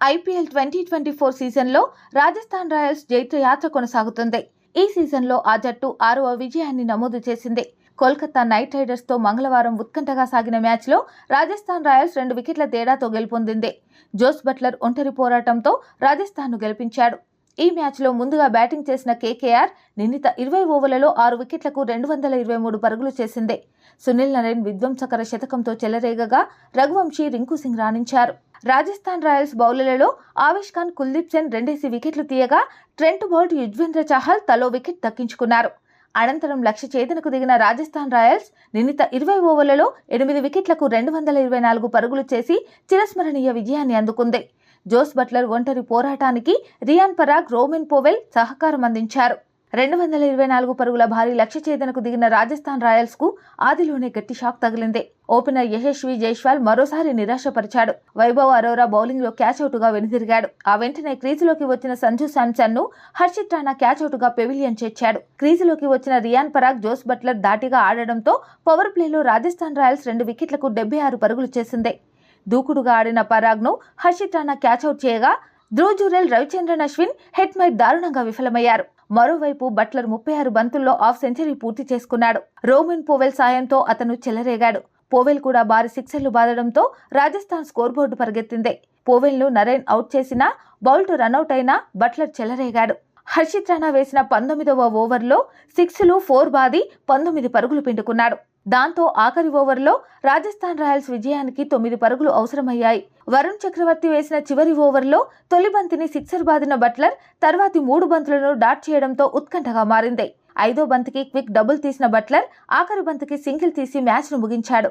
IPL twenty twenty four సీజన్లో Rajasthan Royals జైత్ర యాత్ర కొనసాగుతుంది. ఈ సీజన్లో ఆ జట్టు ఆరవ విజయాన్ని నమోదు చేసింది. కోల్కతా నైట్ రైడర్స్తో మంగళవారం ఉత్కంఠగా సాగిన మ్యాచ్లో రాజస్థాన్ రాయల్స్ రెండు వికెట్ల తేడాతో గెలుపొందింది. జోస్ బట్లర్ ఒంటరి పోరాటంతో రాజస్థాన్ను గెలిపించాడు. ఈ మ్యాచ్లో ముందుగా బ్యాటింగ్ చేసిన కేకేఆర్ నిర్ణీత ఇరవై ఓవర్లలో ఆరు వికెట్లకు రెండు వందల ఇరవై మూడు పరుగులు చేసింది. సునీల్ నరేన్ విధ్వంసకర శతకంతో చెలరేగగా రఘువంశీ రింకు సింగ్ రాణించారు. రాజస్థాన్ రాయల్స్ బౌలర్లలో ఆవిష్ ఖాన్ కుల్దీప్ సెన్ రెండేసి వికెట్లు తీయగా ట్రెంట్ బౌల్ట్ యుజ్వేంద్ర చహల్ తలో వికెట్ దక్కించుకున్నారు. అనంతరం లక్ష్య చేతనకు దిగిన రాజస్థాన్ రాయల్స్ నిన్నత ఇరవై ఓవర్లలో ఎనిమిది వికెట్లకు రెండు వందల ఇరవై నాలుగు పరుగులు చేసి చిరస్మరణీయ విజయాన్ని అందుకుంది. జోస్ బట్లర్ ఒంటరి పోరాటానికి రియాన్ పరాగ్ రోమిన్ పోవెల్ సహకారం అందించారు. రెండు వందల ఇరవై నాలుగు పరుగుల భారీ లక్ష్య ఛేదనకు దిగిన రాజస్థాన్ రాయల్స్కు ఆదిలోనే గట్టి షాక్ తగిలింది. ఓపెనర్ యశస్వి జైస్వాల్ మరోసారి నిరాశపరిచాడు. వైభవ్ అరోరా బౌలింగ్లో క్యాచ్ అవుట్గా వెనుదిరిగాడు. ఆ వెంటనే క్రీజులోకి వచ్చిన సంజు శాంసన్ను హర్షిత్ రాణా క్యాచ్ అవుట్గా పెవిలియన్ చేర్చాడు. క్రీజులోకి వచ్చిన రియాన్ పరాగ్ జోస్ బట్లర్ దాటిగా ఆడడంతో పవర్ ప్లేలో రాజస్థాన్ రాయల్స్ రెండు వికెట్లకు డెబ్బై ఆరు పరుగులు చేసింది. దూకుడుగా ఆడిన పరాగ్ను హర్షిత్ రాణా అవుట్ చేయగా ధ్రువ్ జురెల్ రవిచంద్రన్ అశ్విన్ హెడ్ మైట్ దారుణంగా విఫలమయ్యారు. మరోవైపు బట్లర్ ముప్పై ఆరు బంతుల్లో హాఫ్ సెంచరీ పూర్తి చేసుకున్నాడు. రోమిన్ పోవెల్ సాయంతో అతను చెలరేగాడు. పోవెల్ కూడా భారీ సిక్సర్లు బాదడంతో రాజస్థాన్ స్కోర్ బోర్డు పరిగెత్తింది. పోవెల్ను నరేన్ అవుట్ చేసినా బౌల్ట్ రనౌట్ అయినా బట్లర్ చెలరేగాడు. హర్షిత్ రాణా వేసిన పంతొమ్మిదవ ఓవర్లో సిక్స్లు ఫోర్ బాది పంతొమ్మిది పరుగులు పిండుకున్నాడు. దాంతో ఆఖరి ఓవర్లో రాజస్థాన్ రాయల్స్ విజయానికి తొమ్మిది పరుగులు అవసరమయ్యాయి. వరుణ్ చక్రవర్తి వేసిన చివరి ఓవర్లో తొలి బంతిని సిక్సర్ బాదిన బట్లర్ తర్వాతి మూడు బంతులను డాట్ చేయడంతో ఉత్కంఠగా మారింది. ఐదో బంతికి క్విక్ డబుల్ తీసిన బట్లర్ ఆఖరి బంతికి సింగిల్ తీసి మ్యాచ్ను ముగించాడు.